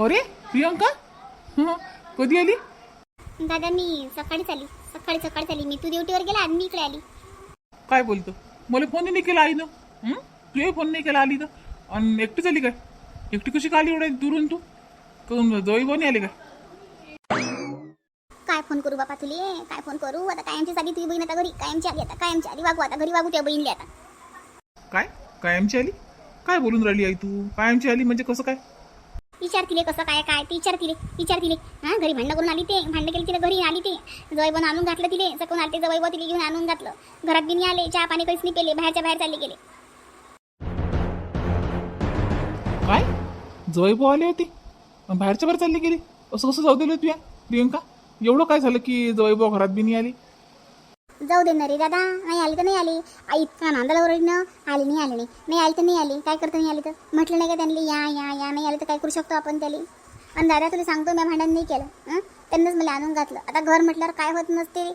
अरे प्रियंका? हं, कधी आली? दादा मी सकाळीच आली. सकाळी सकाळीच आली. मी तू ड्युटीवर गेला आणि मी इकडे आली. काय बोलतो? मला फोन नाही केला आईनं. हं? तुझे फोन नाही केला आली तर आणि एकटीच आली काय? एकटी कशी का आली एवढ्या दुरून तू? करून जवळ नाही आली काय? काय फोन करू बापा तुले? काय फोन करू? आता कायमची आली तुझी बहीण आता घरी. कायमची आली आता. कायमची आली. वागू आता. घरी वागू त्या बहीणली आता. काय? कायमची आली? काय बोलून राहिली आई तू? कायमची आली म्हणजे कसं काय? विचार तिले कसं काय काय? ते विचार तिले विचार तिले. हां घरी भांडण करून आली ते. भांडं केली तिला घरी आली ते. जवळ आणून घातलं तिले. सकून आले ते जवळ तिले घेऊन आणून घातलं. घरात बिनी आले. चहा पाणी काहीच नाही पेले. बाहेरच्या बाहेर चालले गेले. काय? जवळ आले होते? बाहेरच्या बाहेर चालली गेली? असं कसं जाऊ दिलं तुया प्रियंका? एवढं काय झालं की जवळ घरात बिनी आली? जाऊ दे ना रे दादा. नाही आली तर नाही आली. आई इतका नांदाला ओरडणं. आली नाही आली नाही. नाही आली तर नाही आली. काय करता नाही आली तर? म्हटलं नाही का त्यांनी या या या नाही आली तर काय करू शकतो आपण त्याला? आणि दादा तुला सांगतो मी भांडण नाही केलं. त्यांनाच मला आणून घातलं. आता घर म्हटल्यावर काय होत नसते?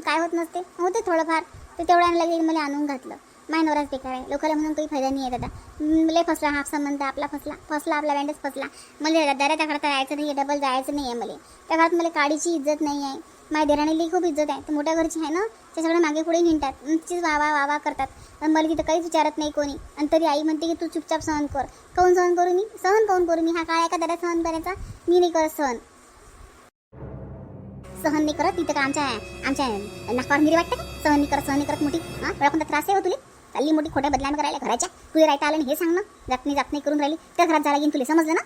काय होत नसते? होते थोडंफार. ते तेवढ्या लगेच मला आणून घातलं. माय नवराच बेकार आहे. लोकांना म्हणून काही फायदा नाही आहे दादा. हं, लय फसला हाफ संबंध आपला फसला. फसला आपला बँडच फसला. मला दादाच्या घरात राहायचं नाही आहे डबल जायचं नाही आहे मला. त्या घरात मला काडीची इज्जत नाही आहे माझ्या देराणीला खूप इज्जत आहे. तर मोठ्या घरची आहे ना ते सगळं मागे पुढे हिंडतात नुसतीच वावा वावा करतात. पण मला तिथं काहीच विचारत नाही कोणी. आणि तरी आई म्हणते की तू चुपचाप सहन कर. काऊन सहन करू मी? सहन काऊन करू मी? हा काळ आहे का दादा सहन करायचा? मी नाही करत सहन. सहन नाही करत तिथं का आमच्या आमच्या नाकावर मिरी वाटतं का? सहन नाही करत सहन नाही करत मोठी. हां? कोणता त्रास आहे हो तुले? चालली मोठी खोट्या बदलाम करायला घराच्या. तुझे राहता आलं नाही हे सांग ना. जात नाही जात नाही करून राहिली. त्या घरात झाला येईन तुला समजलं ना?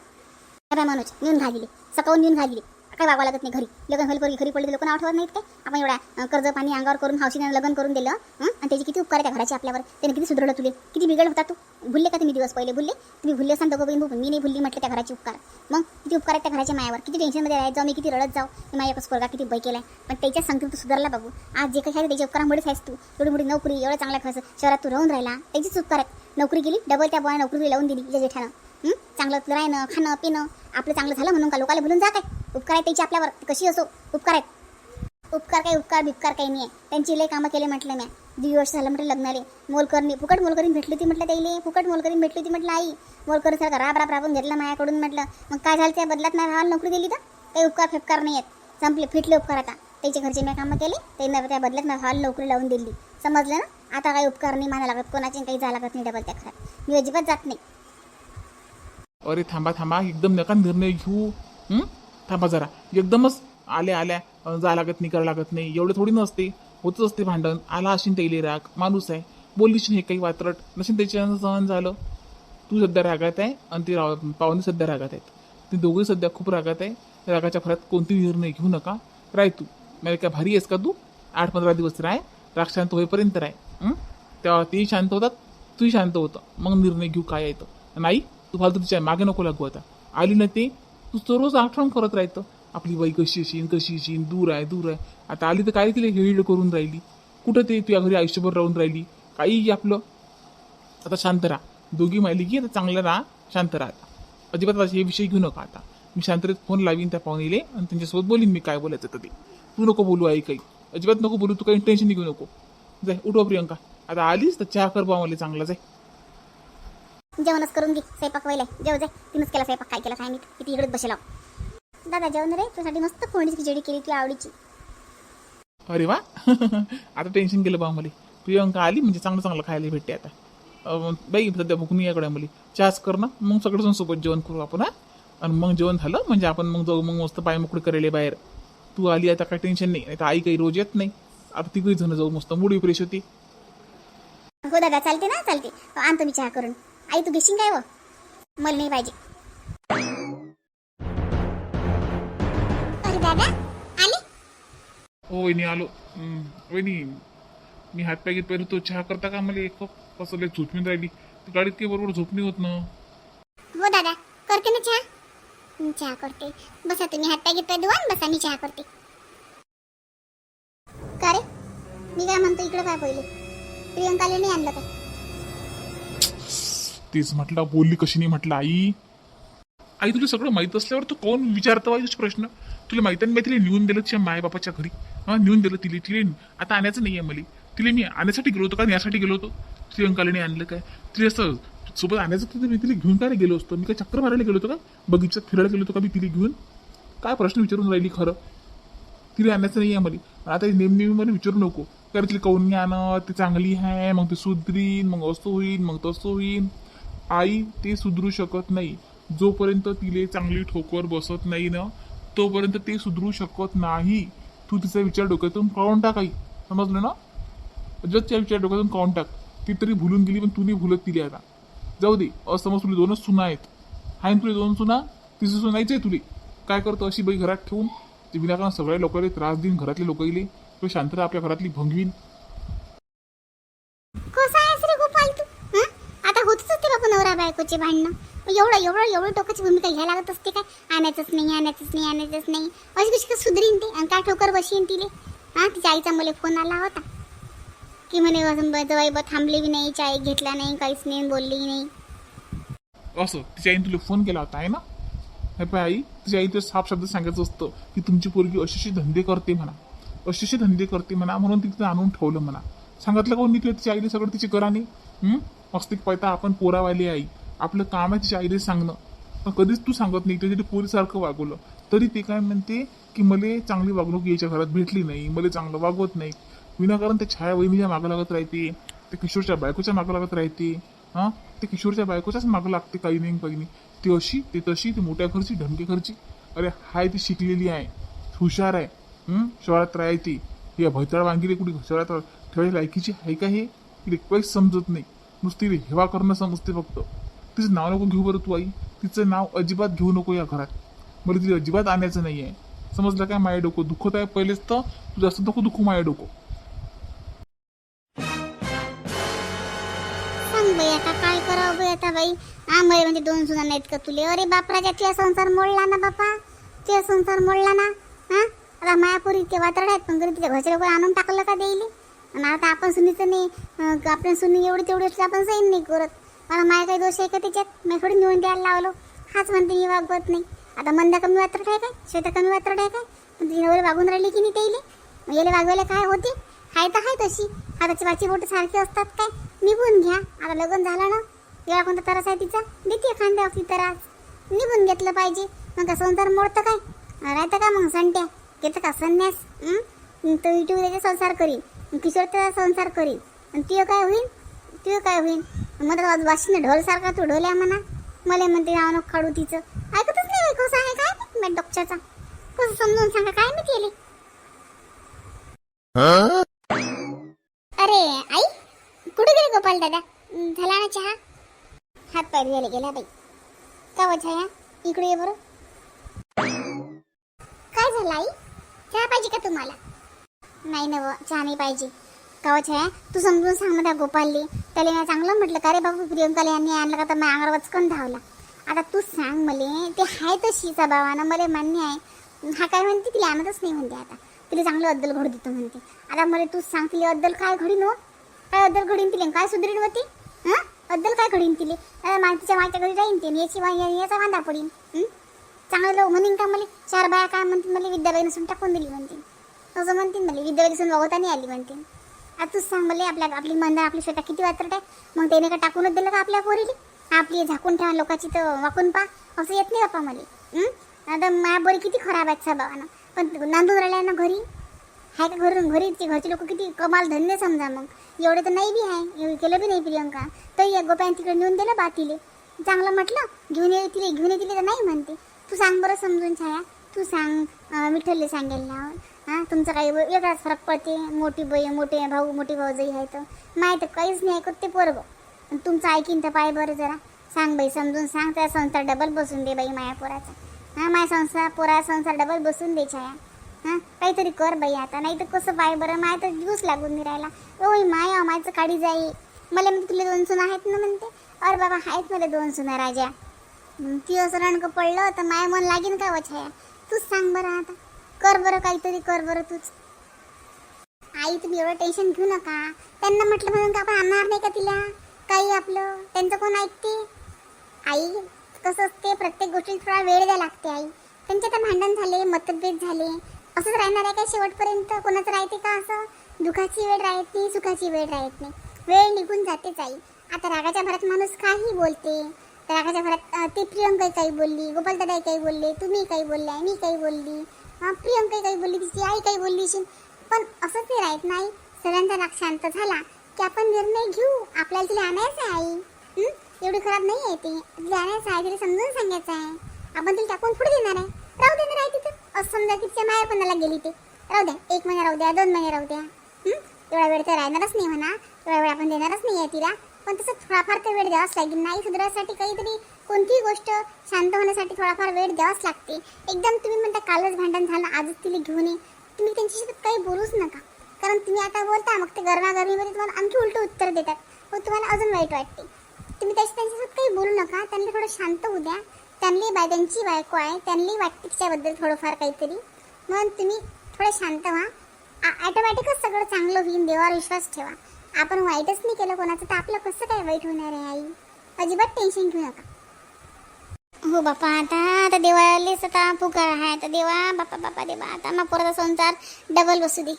काय मनोज नेऊन घालिले. सकाळून नेऊन घालिले. काय वागवा लागत नाही घरी. लग्न होईल पोरगी घरी पडली लोक आठवत नाहीत काय? आपण एवढ्या कर्ज पाणी अंगावर करून हावशीनं लग्न करून दिलं आणि त्याची किती उपकार आहे त्या घराचे आपल्यावर. त्याने किती सुधारलं तुले? किती बिघड होता तू? भुलले का तुम्ही दिवस पहिले? भुलले? तुम्ही भुलले असाल दोघं बहीण मी नाही भुलली म्हटलं त्या घराचे उपकार. मग किती उपकार आहेत त्या घराच्या मायावर? किती टेन्शनमध्ये राहत जाऊ मी किती रडत जाऊ? मी माझ्या एकच पोरगा किती बै आहे पण त्याच्या सांगतो तू सुधारला बाबू आज जे काही आहे त्याच्या उपकारामुळेच आहेस तू. एवढी मोठी नोकरी एवढं चांगला खर्च शहरात तू राहून राहिला. त्याचीच उपकार आहेत. नोकरी गेली डबल त्या बॉय नोकरी लावून दिली तिच्या जेठानं. चांगलं राहणं खाणं पिणं. आपलं चांगलं झालं म्हणून का लोकांना भुलून जात आहे उपकार आहे त्याची आपल्यावर. कशी असो? उपकार आहेत. उपकार काही उपकार बिपकार काही नाही आहे त्यांची लय कामं केले म्हटलं मी दीड वर्ष झालं म्हटलं लग्नाले. मोलकरणी फुकट मोलकरीन भेटली होती म्हटलं त्याईले. फुकट मोलकरीन भेटली होती म्हटलं आई. मोलकर सारखं राब राब राबून घेतला माझ्याकडून म्हटलं. मग काय झालं त्या बदलात नाही राहायला नोकरी दिली तर? काही उपकार फेपकार नाही आहेत संपले फिटले उपकार आता. त्याच्या घरचे मी कामं केली. त्यांना त्या बदल्यात मला राहायला नोकरी लावून दिली. समजलं ना? आता काही उपकार नाही माना लागत. कोणाचे काही जायला लागत नाही डबल त्या घरात. मी अजिबात जात नाही. अरे थांबा थांबा एकदम नका निर्णय घेऊ. हं? थांबा जरा. एकदमच आल्या आल्या जा लागत नाही करा लागत नाही. एवढं थोडी नसते होतच असते भांडण. आला असेल त्याईले राग. माणूस आहे. बोललीच हे काही वात्रट. नसेल त्याच्यानं सहन झालं. तू सध्या रागात आहे आणि ती राव पाहुणे सध्या रागात आहेत. ते दोघे सध्या खूप रागात आहे. रागाच्या फरात कोणतेही निर्णय घेऊ नका. राय तू. मला काय भारी आहेस का तू? आठ पंधरा दिवस राय. राग शांत होईपर्यंत राय. हं? तेव्हा तेही शांत होतात. तूही शांत होतं. मग निर्णय घेऊ काय येतं नाही? तू फालतू तिच्यामागे नको लागू आता. आली ना ते तू तो रोज आठवण करत राहतं. आपली बाई कशी अशी कशी अशी दूर आहे दूर आहे. आता आली तर काय तिला हिळ करून राहिली? कुठं ते तुझ्या घरी आयुष्यभर राहून राहिली? काही आपलं. आता शांत राहा. दोघी माहिली की आता चांगलं राहा शांत राहा आता. अजिबात आता हे विषय घेऊ नका आता. मी शांततेत फोन लावीन त्या पाहुणीले आणि त्यांच्यासोबत बोलीन मी काय बोलायचं तर ते तू नको बोलू आई काही. अजिबात नको बोलू तू काही टेन्शन घेऊ नको. जाय उठवा प्रियंका. आता आलीस तर चहा कर बा मला चांगला जाय. जेवणच करून घे स्वयंपाक व्हायला जेव जाय. तिनंच केला स्वयंपाक. काय केला काय मी किती इकडेच बसेला दादा जेवण रे तुझ्यासाठी मस्त फोडणीची खिचडी केली तुझ्या आवडीची. अरे वा. आता टेन्शन गेलं बा मला प्रियंका आली म्हणजे चांगलं चांगलं खायला भेटते आता. बाई सध्या भूक नाही याकडे मला चहाच कर ना. मग सगळेजण सोबत जेवण करू आपण हा? आणि मग जेवण झालं म्हणजे आपण मग जाऊ मग मस्त पाय मोकळे करेले बाहेर. तू आली आता काय टेन्शन नाही. आता आई काही रोज येत नाही. आता तिघही जण जाऊ मस्त मूड फ्रेश होती. हो दादा चालते ना चालते. आणतो मी चहा करून. आई तू घेशील काय व? मला नाही पाहिजे. अरे दादा आले? हो वहिनी आलो. हम्म, वहिनी मी हात पाय घेत पहिले तो चहा करता का मला एक कप? कसं लय झोपणी राहिली. ती गाडीत काही बरोबर झोपणी होत ना. हो दादा करते ना चहा. मी चहा करते. बसा तुम्ही हात पाय घेत धुवा बसा मी चहा करते. का रे? मी काय म्हणतो इकडे काय पहिले. प्रियंकाला नाही आणलं काय तेच म्हटलं बोलली कशी नाही म्हटलं आई? आई तुला सगळं माहीत असल्यावर तू कोण विचारतो आई तुझे प्रश्न? तुला माहिती नाही तिला नेऊन दिलं तिच्या मायबापाच्या घरी. हा नेऊन दिलं तिला तिने आता आणायचं नाही आहे मला. तिला मी आणण्यासाठी गेलो होतो का? यासाठी गेलो होतो. श्रीअंकाला आणलं काय? तिला असं सोबत आणायचं तर मी तिला घेऊन काय गेलो असतो? मी काय चक्कर मारायला गेलो होतो का? बगीच्यात फिरायला गेलो होतो का? मी तिला घेऊन. काय प्रश्न विचारून राहिली खरं? तिला आणायचं नाही आहे मला आता नेमनेमी मला विचारू नको. कारण तिला कौन आणत ती चांगली आहे मग ती सुधरीन मग असं होईन मग तसं होईन. आई ते सुधरू शकत नाही. जोपर्यंत तिले चांगली ठोकवर बसत नाही ना तोपर्यंत ते सुधरू शकत नाही. तू तिचा विचार डोक्यातून काढून टाक आई. समजलं ना? अजिबातच्या विचार डोक्यातून काढून टाक. ती तरी भुलून गेली पण तू नाही भुलत तिला आता. जाऊ दे असमज तुला दोनच सुना आहेत. हाय ना तुला दोन सुना? तिचं सुनायचं आहे तुले. काय करतो अशी बाई घरात ठेवून? ते विनाकारण सगळ्या लोकांना त्रास देईन घरातले लोक येईल तो शांतता आपल्या घरातली भंगवीन कसा आहेस रे गोपाल तू हं? आता होतच असते बापू नवरा भांडणं? मग एवढं एवढं एवढं टोकाची भूमिका घ्यायला लागत असते काय? आणायचंच नाही आणायचंच नाही आणायचंच नाही. अशी कशी काय सुधरीन ते? आणि काय ठोकर बशीन तिले? हां तिच्या आईचा मला फोन आला होता. की म्हणे जवाई बा थांबली बी नाही चाय घेतला नाही काहीच नाही बोलली नाही. असं तिच्या आईने तुला फोन केला होता आहे ना? हे पाय आई तिच्या आई तर साफ शब्द सांगायचं असतं की तुमची पोरगी अशी धंदे करते म्हणा. अशी धंदे करते म्हणा म्हणून तिथं आणून ठेवलं म्हणा. सांगितलं कोण हो मी तिच्या आईने सगळं तिची कराने? मस्तिक पाहता आपण पोरावाली आई आपलं काम आहे तिच्या सांगणं. पण कधीच तू सांगत नाही त्याच्या पोरीसारखं वागवलं. तरी ते काय म्हणते की मला चांगली वागणूक याच्या घरात भेटली नाही मला चांगलं वागवत नाही विनाकारण ते छाया वहिनीच्या मागं लागत राहते ते किशोरच्या बायकोच्या मागं लागत राहते हां? ते किशोरच्या बायकोच्याच मागं लागते काही नाही काही नाही. ती अशी ती तशी ती मोठ्या घरची ढमके घरची. अरे हाय ती शिकलेली आहे. हुशार आहे. हं? शहरात राहते या भैताळ वांगिरे कुठे शहरात ठेवायची लायकीची आहे का हे? तिला काहीच समजत नाही. नुसती हेवा करणं समजते फक्त. तिचं नाव नको घेऊ बरं तू आई. तिचं नाव अजिबात घेऊ नको या घरात. मला तिला अजिबात आणायचं नाही आहे समजलं काय माया डोकं? दुखत आहे पहिलेच तर. तू जास्त नको दुखू माया डोकं. सांग बाई आता काय करावं बाई आता बाई? हा म्हणजे दोन सुना नाहीत का तुले? अरे बापराजा तुझा संसार मोडला ना बापा. तुझा संसार मोडला ना? हा? आता मायापुरी ते वातरड आहेत पण घरी तिच्या घरच्या लोक आणून टाकलं का देईल आणि आता आपण सुनीचं नाही आपण सुनी एवढी तेवढी आपण सैन नाही करत. मला माया काही दोष आहे का त्याच्यात मी थोडी निवडून द्यायला लावलो. हाच म्हणते मी वागवत नाही. आता मंद कमी वात्र आहे काय? श्वेता कमी वात्र आहे काय? पण तिने एवढे वागून राहिली की नाही त्याईले येले याला वागवायला काय होते? हाय तर हाय तशी हाताची वाची बोट सारखी असतात काय? निघून घ्या. आता लग्न झालं ना? वेळा कोणता त्रास आहे तिचा? देते खांद्या असली त्रास. निघून घेतलं पाहिजे. मग का संसार मोडतं काय? राहतं का मग संट्या? घेतं का संन्यास? तो युट्यूब त्याचा संसार करीन. किशोर त्याचा संसार करीन. आणि तुझं काय होईल? तुझं काय होईल? मग आज वाशीनं ढोल सारखा तू ढोल्या म्हणा. मला म्हणते नाव नको काढू तिचं. ऐकतच नाही कसं आहे काय माहीत डॉक्टरचा कसं समजून सांगा काय मी केले अरे आई कुठे गेले गोपाल दादा? झाला ना चहा? हात पाय धुवायला गेला बाई. का वजा छाया इकडे ये बरं. काय झालं आई? चहा पाहिजे का तुम्हाला? नाही ना चहा नाही पाहिजे. का वजा छाया तू समजून सांग ना त्या गोपालले. त्याला मी चांगलं म्हटलं का रे बाबू? प्रियंकाला यांनी आणलं का? तर मी अंगावर वचकन धावला. आता तू सांग मले ते आहे तशीचा भावानं मला मान्य आहे. हा काय म्हणते तिला? आणतच नाही म्हणते आता. तिला चांगलं अद्दल घडू देतो म्हणते. आता मला तू सांग तिला अद्दल काय घडीन हो? काय अद्दल घडीन तिला? काय सुधरीन होती हां? अद्दल काय घडीन तिले? आता मातीच्या मागच्या घरी राहीन ते याची याचा वांदा पडीन. चांगलं लोक का मला? चार बाया काय म्हणतील मला? विद्याबाई नसून टाकून दिली म्हणतील. असं म्हणतील मला. विद्याबाई नसून बघता नाही आली म्हणतील. तूच सांग मला आपल्या आपली मंदार आपली स्वतः किती वात्रट आहे? मग त्याने का टाकूनच दिलं का आपल्या पोरीली? आपली झाकून ठेवा लोकांची तर वाकून पा असं येत नाही बापा मला. आता माया बोरी किती खराब आहेत स्वभावानं. पण नांदून राहिल्या ना घरी? हाय का घरून? घरी ते घरचे लोक किती कमाल धन्य समजा मग. एवढे तर नाही बी आहे. केलं बी नाही प्रियंका. तर या गोप्यान तिकडे नेऊन दिलं बा तिले चांगलं म्हटलं घेऊन ये तिले घेऊन ये तिले तर नाही म्हणते. तू सांग बरं समजून छाया. तू सांग अं, विठ्ठलले सांगेल ना. हां तुमचं काही वेगळाच फरक पडते. मोठी बाई मोठे भाऊ मोठी भाऊजाई आहे तर माहीत काहीच नाही ऐकत ते पोरगं. तुमचं ऐकीन तर पाय बरं जरा. सांग बाई समजून सांग. त्या संसार डबल बसून दे बाई माया पोराचा. हां माया संसार पोरा संसार डबल बसून दे छाया. हां काहीतरी कर बाई आता. नाही तर कसं पाय बरं? माय तर दिवस लागून नाही राहिला. ओय माया मायचं काढी जाई. मला मग तुला दोन सुना आहेत ना? म्हणते. अरे बाबा आहेत मला दोन सुना राजा. ती असं रणकं पडलं तर माय मन लागेन का वछाया तूच सांग बरं आता. कर बरं काहीतरी कर बरं तूच. आई तुम्ही एवढं टेन्शन घेऊ नका. त्यांना म्हटलं म्हणून का आपण आणणार नाही का तिला? काही आपलं. त्यांचं कोण ऐकते आई कसं असते प्रत्येक गोष्टीला थोडा वेळ द्यायला लागते आई. त्यांचे तर भांडण झाले मतभेद झाले. असंच राहणार आहे का शेवटपर्यंत? कोणाचं राहते का असं? दुखाची वेळ राहत नाही सुखाची वेळ राहत नाही. वेळ निघून जातेच आई. आता रागाच्या भरात माणूस काही बोलते. तर रागाच्या भरात ते ती प्रियंका काही बोलली गोपालदादा काही बोलले तुम्ही काही बोलले मी काही बोलली. हां प्रियंका काही बोलली तिची आई काही बोलली पण असं ते राहत नाही. सगळ्यांचा राग शांत झाला की आपण निर्णय घेऊ. आपल्याला तिला आणायचं आहे आई. एवढी खराब नाही आहे ती. तिला आणायचं आहे तिला समजून सांगायचं आहे. आपण तिला टाकून पुढे देणार आहे. राहू देणार आहे तिथं. असं समजा की तिच्या मायापणाला गेली ते. राहू द्या एक महिना राहू द्या दोन महिने राहू द्या. एवढा वेळ तर राहणारच नाही म्हणा. एवढा वेळ आपण देणारच नाही आहे तिला. पण तसं थोडाफार तर वेळ द्यावाच लागेल. नाही सुधारासाठी काहीतरी कोणतीही गोष्ट शांत होण्यासाठी थोडाफार वेळ द्यावाच लागते. एकदम तुम्ही म्हणता कालच भांडण झालं आजच तिला घेऊन ये. तुम्ही त्यांच्याशी काही बोलूच नका. कारण तुम्ही आता बोलता मग ते गरमागरमीमध्ये तुम्हाला आणखी उलटं उत्तर देतात. मग तुम्हाला अजून वाईट वाटते. तुम्ही त्याशी त्यांच्यासोबत काही बोलू नका. त्यांना थोडं शांत होऊ द्या. त्यांनी बाय त्यांची बायको आहे. त्यांनी वाटते तिच्याबद्दल थोडंफार काहीतरी. म्हणून तुम्ही थोडं शांत व्हा. ॲटोमॅटिकच सगळं चांगलं होईल. देवावर विश्वास ठेवा. आपण वाईटच नाही केलं कोणाचं तर आपलं कसं काय वाईट होणार आहे आई? अजिबात टेन्शन घेऊ नका. हो बापा आता आता देवालेच आता पुकार आहे. आता देवा बापा बापा देवा आता मग पोराचा संसार डबल बसू दे.